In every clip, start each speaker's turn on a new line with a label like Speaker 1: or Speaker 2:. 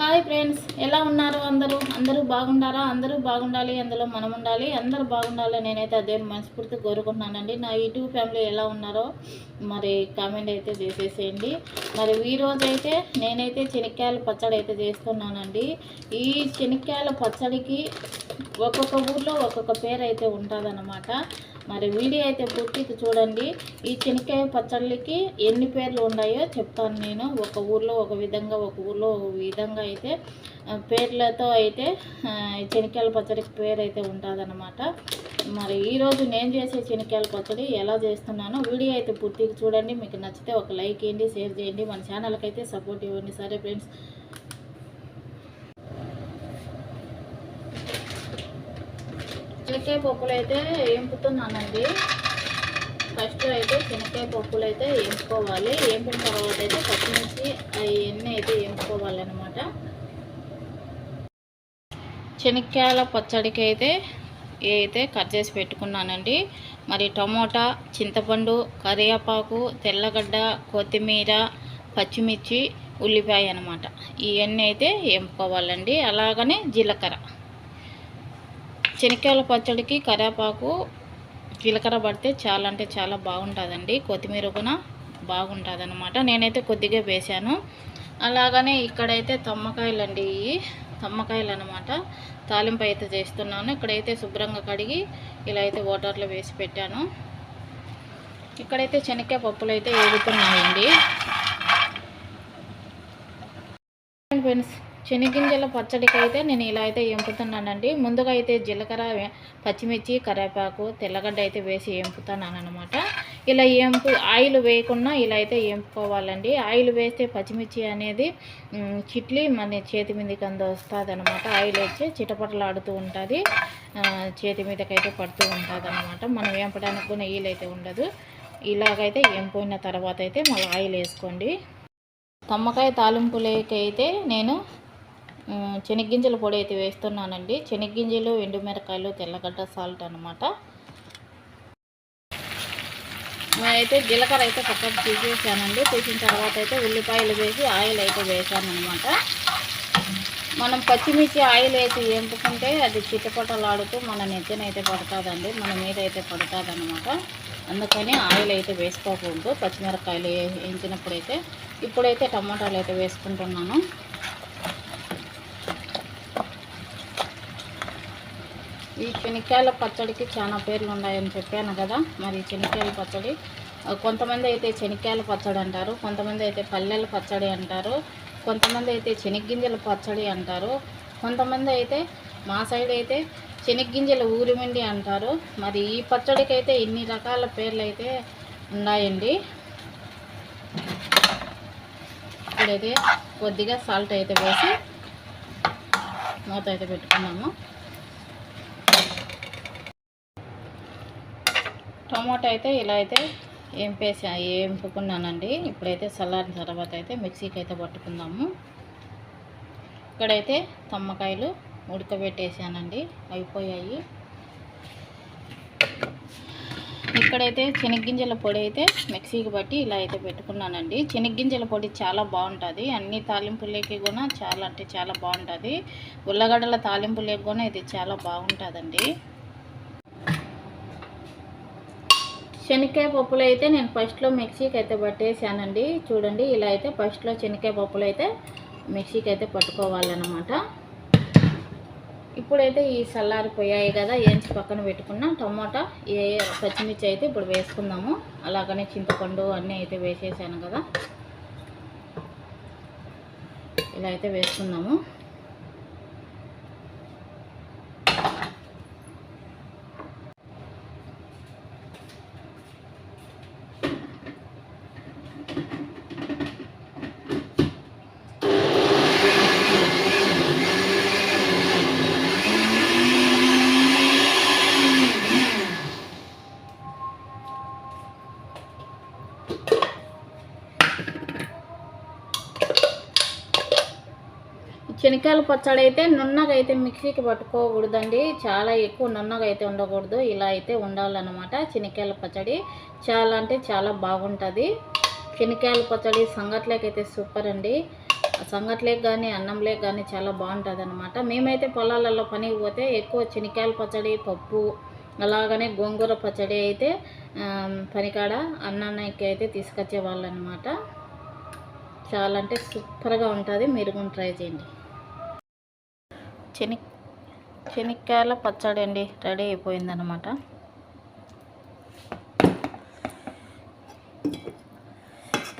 Speaker 1: Hi friends ఎలా ఉన్నారు అందరూ? అందరూ బాగుండారా? అందరూ బాగుండాలి అందులో మనం ఉండాలి. అందరూ బాగుండాలి నేనైతే అదే మనస్ఫూర్తి కోరుకుంటున్నానండి. నా యూట్యూబ్ ఫ్యామిలీ ఎలా ఉన్నారో మరి కామెంట్ అయితే చేసేసేయండి. మరి ఈ నేనైతే చెనిక్కాయల పచ్చడి అయితే చేస్తున్నానండి. ఈ శనక్కాయల పచ్చడికి ఒక్కొక్క ఊర్లో ఒక్కొక్క పేరు అయితే ఉంటుందన్నమాట. మరి వీడియో అయితే పూర్తిగా చూడండి. ఈ చెనక్కాయ పచ్చళ్ళకి ఎన్ని పేర్లు ఉన్నాయో చెప్తాను నేను. ఒక ఊర్లో ఒక విధంగా ఒక ఊర్లో ఒక విధంగా అయితే పేర్లతో అయితే చెనక్కాయల పచ్చడికి పేరు అయితే ఉంటుందన్నమాట. మరి ఈరోజు నేను చేసే చెనక్కాయల పచ్చడి ఎలా చేస్తున్నానో వీడియో అయితే పూర్తిగా చూడండి. మీకు నచ్చితే ఒక లైక్ చేయండి షేర్ చేయండి. మన ఛానల్కి అయితే సపోర్ట్ ఇవ్వండి. సరే ఫ్రెండ్స్ శనక్కాయ పప్పులు అయితే వేపుతున్నానండి ఫస్ట్ అయితే శనక్కాయ పప్పులు అయితే వేపుకోవాలి వేపిన తర్వాత అయితే పచ్చిమిర్చి అవన్నీ అయితే వేపుకోవాలన్నమాట శనక్కాయల పచ్చడికి అయితే ఏ అయితే కట్ చేసి పెట్టుకున్నానండి. మరి టమోటా చింతపండు కరివేపాకు తెల్లగడ్డ కొత్తిమీర పచ్చిమిర్చి ఉల్లిపాయ అనమాట ఇవన్నీ అయితే వేపుకోవాలండి అలాగనే జీలకర్ర. శనక్కాయల పచ్చడికి కరివేపాకు జీలకర్ర పడితే చాలా అంటే చాలా బాగుంటుందండి. కొత్తిమీర కూడా బాగుంటుంది అనమాట నేనైతే కొద్దిగా వేసాను అలాగనే ఇక్కడైతే తమ్మకాయలు అండి ఇవి. తమ్మకాయలు అనమాట తాలింపు అయితే చేస్తున్నాను. ఇక్కడైతే శుభ్రంగా కడిగి ఇలా అయితే వాటర్లో వేసి పెట్టాను. ఇక్కడైతే శనక్కాయ పప్పులు అయితే వేగుతున్నాయండి ఫ్రెండ్స్ శనగింజల పచ్చడికి అయితే నేను ఇలా అయితే ఎంపుతున్నానండి. ముందుగా అయితే జీలకర్ర పచ్చిమిర్చి కరివేపాకు తెల్లగడ్డ అయితే వేసి ఎంపుతున్నాను అనమాట ఇలా ఎంపు ఆయిల్ వేయకుండా ఇలా అయితే ఎంపుకోవాలండి. ఆయిల్ వేస్తే పచ్చిమిర్చి అనేది చిట్లీ చిట్లి మన చేతి మీదకి అంద వస్తుంది అనమాట ఆయిల్ వచ్చి చిటపటలాడుతూ ఉంటుంది. చేతి మీదకైతే పడుతూ ఉంటుంది అనమాట మనం వేంపడానికి కూడా ఈలైతే అయితే ఉండదు. ఇలాగైతే ఎంపోయిన తర్వాత అయితే మళ్ళీ ఆయిల్ వేసుకోండి. తమ్మకాయ తాలింపులకైతే నేను శనగ్గింజల పొడి అయితే వేస్తున్నానండి. శనగ్గింజలు ఎండుమిరకాయలు తెల్లగడ్డ సాల్ట్ అనమాట నేనైతే జీలకర్ర అయితే పక్కకు తీసేసానండి. తీసిన తర్వాత అయితే ఉల్లిపాయలు వేసి ఆయిల్ అయితే వేసాను అనమాట మనం పచ్చిమిర్చి ఆయిల్ వేసి వేపుకుంటే అది చిట్టపొట్టలాడుతూ మన నెత్తిన అయితే పడుతుందండి. మన మీద అయితే పడుతుంది అనమాట అందుకని ఆయిల్ అయితే వేసుకోకూడదు. పచ్చిమిరపకాయలు వేయించినప్పుడు వేయించినప్పుడైతే. ఇప్పుడైతే టమాటాలు అయితే వేసుకుంటున్నాను. ఈ శనక్కాయల పచ్చడికి చాలా పేర్లు ఉన్నాయని చెప్పాను కదా. మరి శనక్కాయల పచ్చడి కొంతమంది అయితే శనక్కాయల పచ్చడి అంటారు కొంతమంది అయితే పల్లెల పచ్చడి అంటారు కొంతమంది అయితే శనగ్గింజల పచ్చడి అంటారు కొంతమంది అయితే మా సైడ్ అయితే శనగ్గింజల ఊరిమిండి అంటారు. మరి ఈ పచ్చడికి అయితే ఇన్ని రకాల పేర్లు అయితే ఉన్నాయండి. ఇప్పుడైతే కొద్దిగా సాల్ట్ అయితే వేసి మూత అయితే పెట్టుకున్నాము. టొమాటో అయితే ఇలా అయితే ఏంపేసి ఏంపుకున్నానండి. ఇప్పుడైతే చల్లారిన తర్వాత అయితే మిక్సీకి అయితే పట్టుకుందాము. ఇక్కడైతే తమ్మకాయలు ఉడకబెట్టేసానండి. అయిపోయాయి. ఇక్కడైతే శనగ్గింజల పొడి అయితే మిక్సీకి బట్టి ఇలా అయితే పెట్టుకున్నానండి. శనగ్గింజల పొడి చాలా బాగుంటుంది. అన్ని తాలింపులకి కూడా చాలా అంటే చాలా బాగుంటుంది. ఉల్లగడ్డల తాలింపులకి కూడా ఇది చాలా బాగుంటుందండి. శనక్కాయ పప్పులు అయితే నేను ఫస్ట్లో మిక్సీకి అయితే పట్టేసానండి. చూడండి ఇలా అయితే ఫస్ట్లో శనక్కాయ పప్పులు అయితే మిక్సీకి అయితే పట్టుకోవాలన్నమాట. ఇప్పుడైతే ఈ చల్లారిపోయాయి కదా ఏంచి పక్కన పెట్టుకున్న టమాటా ఏ పచ్చిమిర్చి అయితే ఇప్పుడు వేసుకుందాము. అలాగనే చింతపండు అన్నీ అయితే వేసేసాను కదా. ఇలా అయితే వేసుకుందాము. శనక్కాయల పచ్చడి అయితే నున్నగా అయితే మిక్సీకి పట్టుకోకూడదండి. చాలా ఎక్కువ నున్నగా అయితే ఉండకూడదు. ఇలా అయితే ఉండాలన్నమాట శనక్కాయల పచ్చడి. చాలా అంటే చాలా బాగుంటుంది. శనక్కాయల పచ్చడి సంగట్లోకి అయితే సూపర్ అండి. సంగట్లేకి కానీ అన్నంలేకి కానీ చాలా బాగుంటుంది అనమాట మేమైతే పొలాలలో పనికి పోతే ఎక్కువ శనక్కాయల పచ్చడి పప్పు అలాగనే గోంగూర పచ్చడి అయితే పనికాడ అన్నానికి అయితే తీసుకొచ్చేవాళ్ళు అనమాట చాలా అంటే సూపర్గా ఉంటుంది. మీరు కూడా ట్రై చేయండి. శని శనక్కాయల పచ్చడి అండి రెడీ అయిపోయిందనమాట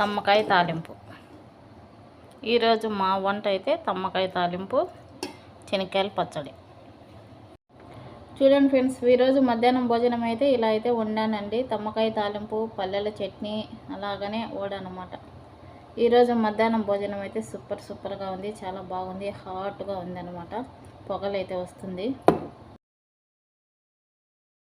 Speaker 1: తమ్మకాయ తాలింపు. ఈరోజు మా వంట అయితే తమ్మకాయ తాలింపు శనక్కాయల పచ్చడి. చూడండి ఫ్రెండ్స్ ఈరోజు మధ్యాహ్నం భోజనం అయితే ఇలా అయితే వండానండి. తమ్మకాయ తాలింపు పల్లెల చట్నీ అలాగనే ఓడనమాట. ఈరోజు మధ్యాహ్నం భోజనం అయితే సూపర్ సూపర్గా ఉంది చాలా బాగుంది హాట్గా ఉంది అనమాట పొగలైతే వస్తుంది.